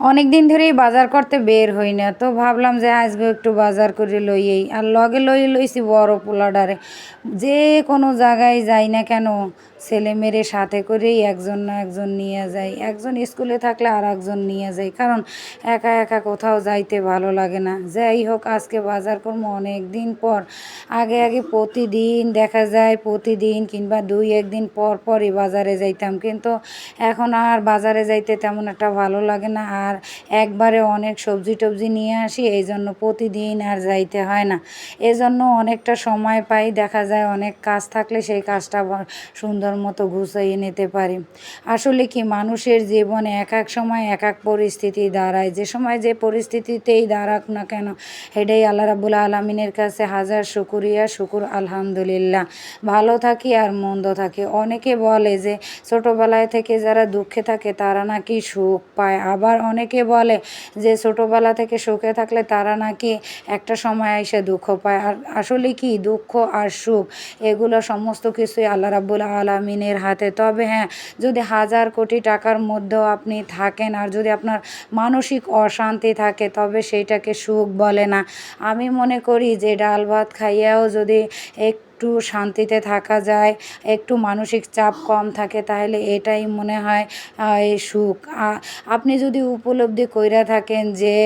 অনেক দিন ধরেই বাজার করতে বের হই না। তো ভাবলাম যে আজকে একটু বাজার করে লইয়েই আর লগে লই লইছি বড় পোলাডারে। যে কোনো জায়গায় যাই না কেন, ছেলে মেয়েরে সাথে করেই একজন না একজন নিয়ে যাই। একজন স্কুলে থাকলে আর একজন নিয়ে যাই। কারণ একা একা কোথাও যাইতে ভালো লাগে না। যাই হোক, আজকে বাজার করব অনেক দিন পর। আগে আগে প্রতিদিন দেখা যায়, প্রতিদিন কিংবা দুই একদিন পর পরই বাজারে যাইতাম। কিন্তু এখন আর বাজারে যাইতে তেমন একটা ভালো লাগে না। আর একবারে অনেক সবজি টবজি নিয়ে আসি এই জন্য প্রতিদিন আর যাইতে হয় না। এজন্য অনেকটা সময় পাই, দেখা যায় অনেক কাজ থাকলে সেই কাজটা সুন্দর মতো গুছিয়ে নিতে পারি। আসলে কি মানুষের জীবনে এক এক সময় এক এক পরিস্থিতি দাঁড়ায়, যে সময় যে পরিস্থিতিতেই দাঁড়াক না কেন এটাই আল্লাহ রাবুল আলমিনের কাছে হাজার শুকুরিয়া, শুকুর, আলহামদুলিল্লাহ। ভালো থাকি আর মন্দ থাকি। অনেকে বলে যে ছোটোবেলায় থেকে যারা দুঃখে থাকে, তারা নাকি সুখ পায়। আবার অনেকে বলে যে ছোটোবেলা থেকে সুখে থাকলে তারা নাকি একটা সময় এসে দুঃখ পায়। আর আসলে কি দুঃখ আর সুখ? এগুলো সমস্ত কিছুই আল্লাহ রাবুল আলমিনের হাতে। তবে হ্যাঁ যদি হাজার কোটি টাকার মধ্যেও আপনি থাকেন আর যদি আপনার মানসিক অশান্তি থাকে, তবে সেইটাকে সুখ বলে না। আমি মনে করি যে ডাল ভাত খাইয়াও যদি একটু শান্তিতে থাকা যায়, একটু মানসিক চাপ কম থাকে, তাহলে এটাই মনে হয় এই সুখ। আপনি যদি উপলব্ধি কইরা থাকেন যে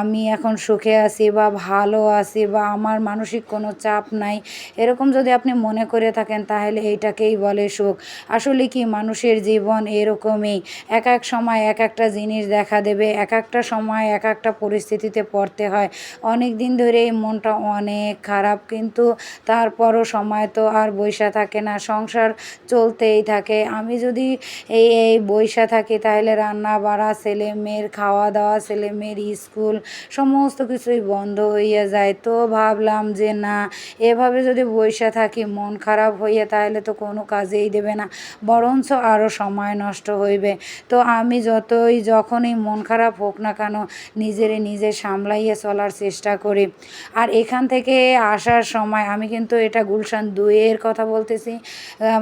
আমি এখন সুখে আছি বা ভালো আছি বা আমার মানসিক কোনো চাপ নাই, এরকম যদি আপনি মনে করে থাকেন, তাহলে এইটাকেই বলে সুখ। আসলে কি মানুষের জীবন এরকমই, এক এক সময় এক একটা জিনিস দেখা দেবে, এক একটা সময় এক একটা পরিস্থিতিতে পড়তে হয়। অনেক দিন ধরে এই মনটা অনেক খারাপ, কিন্তু তারপরও সময় তো আর বৈশা থাকে না, সংসার চলতেই থাকে। আমি যদি এই এই বৈশা থাকি তাহলে রান্না বাড়া, ছেলে মেয়ের খাওয়া দাওয়া, ছেলে মেয়ের স্কুল সমস্ত কিছুই বন্ধ হইয়া যায়। তো ভাবলাম যে না, এভাবে যদি বৈশা থাকি মন খারাপ হইয়া তাহলে তো কোনো কাজেই দেবে না, বরঞ্চ আরও সময় নষ্ট হইবে। তো আমি যতই যখনই মন খারাপ হোক না কেন নিজেরে নিজে সামলাইয়ে চলার চেষ্টা করি। আর এখান থেকে আসার সময় আমি কিন্তু এটা গুলশান দুইয়ের কথা বলতেছি।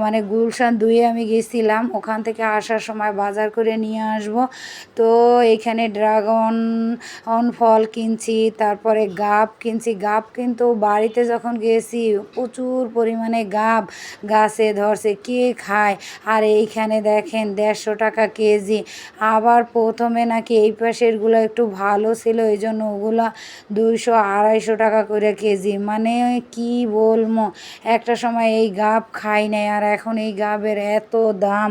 মানে গুলশান দুইয়ে আমি গেছিলাম। ওখান থেকে আসার সময় বাজার করে নিয়ে আসব। তো এখানে ড্রাগন, অন ফল কিনছি, তারপরে গাব কিনছি। গাব কিন্তু বাড়িতে যখন গেছি, প্রচুর পরিমাণে গাব গাছে ধরছে, কে খায়? আর এইখানে দেখেন দেড়শো টাকা কেজি। আবার প্রথমে নাকি এই পাশেরগুলো একটু ভালো ছিল এই জন্য ওগুলা দুইশো আড়াইশো টাকা করে কেজি। মানে কি বলব? একটা সময় এই গাব খাই নাই আর এখন এই গাবের এত দাম।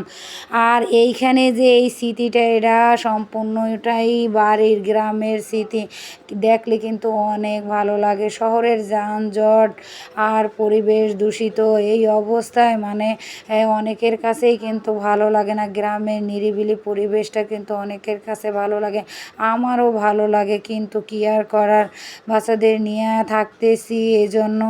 আর এইখানে যে এই স্মৃতিটা, এটা সম্পূর্ণটাই বাড়ির গ্রামের স্মৃতি। দেখলে কিন্তু অনেক ভালো লাগে। শহরের যানজট আর পরিবেশ দূষিত, এই অবস্থায় মানে অনেকের কাছেই কিন্তু ভালো লাগে না। গ্রামের নিরিবিলি পরিবেশটা কিন্তু অনেকের কাছে ভালো লাগে। আমারও ভালো লাগে, কিন্তু কি আর করার? বাচ্চাদের নিয়ে থাকতেছি এই জন্য